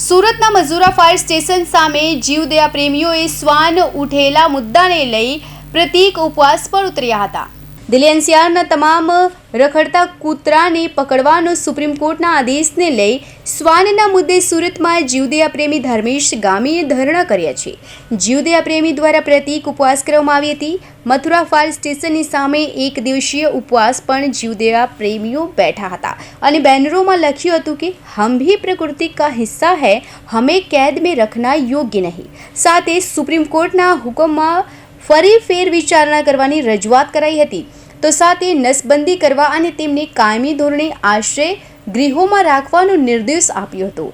સુરતના Majura fire station સામે જીવદયા પ્રેમીઓએ શ્વાન ઉઠેલા મુદ્દાને લઈ પ્રતીક ઉપવાસ પર ઉતર્યા હતા. દિલ્હી એનસીઆરના તમામ રખડતા કૂતરાને પકડવાનો સુપ્રીમ કોર્ટના આદેશને લઈ શ્વાનના મુદ્દે સુરતમાં જીવદયા પ્રેમી ધર્મેશ ગામીએ ધરણા કર્યા છે. જીવદયા પ્રેમી દ્વારા પ્રતિક ઉપવાસ કરવામાં આવી હતી. મથુરા ફાયર સ્ટેશનની સામે એક દિવસીય ઉપવાસ પણ જીવદયા પ્રેમીઓ બેઠા હતા. અને બેનરોમાં લખ્યું હતું કે હમ ભી પ્રકૃતિ કા હિસ્સા હૈ, હમે કેદ મેં રખના યોગ્ય નહીં. સાથે સુપ્રીમ કોર્ટના હુકમમાં ફરી ફેર વિચારણા કરવાની રજૂઆત કરાઈ હતી. તો સાથે નસબંધી કરવા અને તેમને કાયમી ધોરણે આશ્રય ગૃહોમાં રાખવાનો નિર્દેશ આપ્યો હતો.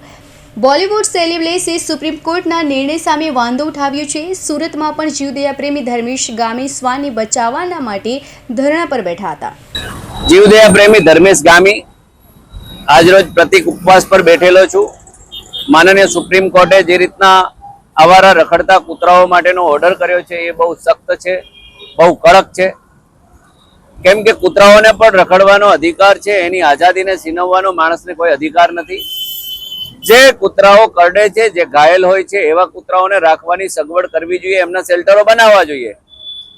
બોલિવૂડ સેલિબ્રેસે સુપ્રીમ કોર્ટના નિર્ણય સામે વાંધો ઉઠાવ્યો છે. સુરતમાં પણ જીવદયા પ્રેમી ધર્મેશ ગામી શ્વાનને બચાવવાના માટે ધરણા પર બેઠા હતા. જીવદયા પ્રેમી ધર્મેશ ગામી, આજરોજ પ્રતિક ઉપવાસ પર બેઠેલો છું. માનનીય સુપ્રીમ કોર્ટે જે રીતના આવારા રખડતા કૂતરાઓ માટેનો ઓર્ડર કર્યો છે, એ બહુ સખ્ત છે, બહુ કડક છે. કેમ કે કૂતરાઓને પણ રખડવાનો અધિકાર છે, એની આઝાદીને છીનવવાનો માણસને કોઈ અધિકાર નથી. જે કૂતરાઓ કરડે છે, જે ઘાયલ હોય છે, એવા કૂતરાઓને રાખવાની સગવડ કરવી જોઈએ, એમના શેલ્ટરો બનાવવા જોઈએ.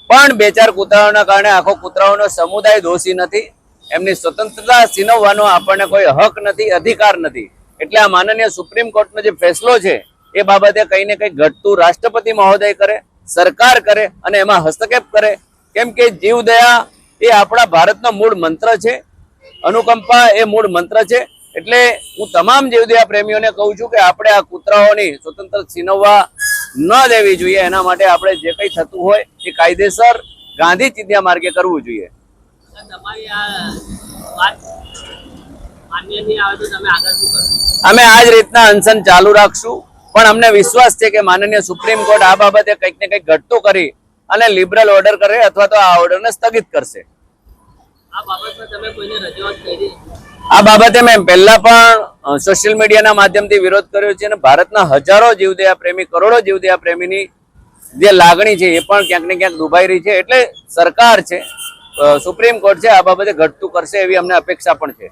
પણ બે ચાર કૂતરાઓના કારણે આખો કૂતરાઓનો સમુદાય દોષી નથી. એમની સ્વતંત્રતા છીનવવાનો આપણને કોઈ હક નથી, અધિકાર નથી. એટલે આ માનનીય સુપ્રીમ કોર્ટનો જે ફેસલો છે, એ બાબતે કંઈ ને કંઈ ઘટતું રાષ્ટ્રપતિ મહોદય કરે, સરકાર કરે અને એમાં હસ્તક્ષેપ કરે. કેમ કે જીવદયા એ આપણા ભારતનો મૂળ મંત્ર છે. અનુકંપા એ મૂળ મંત્ર છે. એટલે હું તમામ જીવદયા પ્રેમીઓને કહું છું કે આપણે આ કૂતરાઓની સ્વતંત્ર છીનવવા ન દેવી જોઈએ. એના માટે આપણે જે કંઈ થતું હોય એ કાયદેસર ગાંધી ચિંધ્યા માર્ગે કરવું જોઈએ. અમે આ જ રીતના અનશન ચાલુ રાખશું. પણ અમને વિશ્વાસ છે કે માનનીય સુપ્રીમ કોર્ટ આ બાબતે કંઈક ને કંઈક ઘટતું કરી અને લિબરલ ઓર્ડર કરે અથવા તો આ ઓર્ડરને સ્થગિત કરશે. આ બાબતે મેં પહેલા પણ સોશિયલ મીડિયાના માધ્યમથી વિરોધ કર્યો છે અને ભારતના હજારો જીવદયા પ્રેમી કરોડો જીવદયા પ્રેમીની જે લાગણી છે એ પણ ક્યાંક ને ક્યાંક દુભાઈ રહી છે. એટલે સરકાર છે સુપ્રીમ કોર્ટ છે આ બાબતે ઘટતું કરશે એવી અમને અપેક્ષા પણ છે.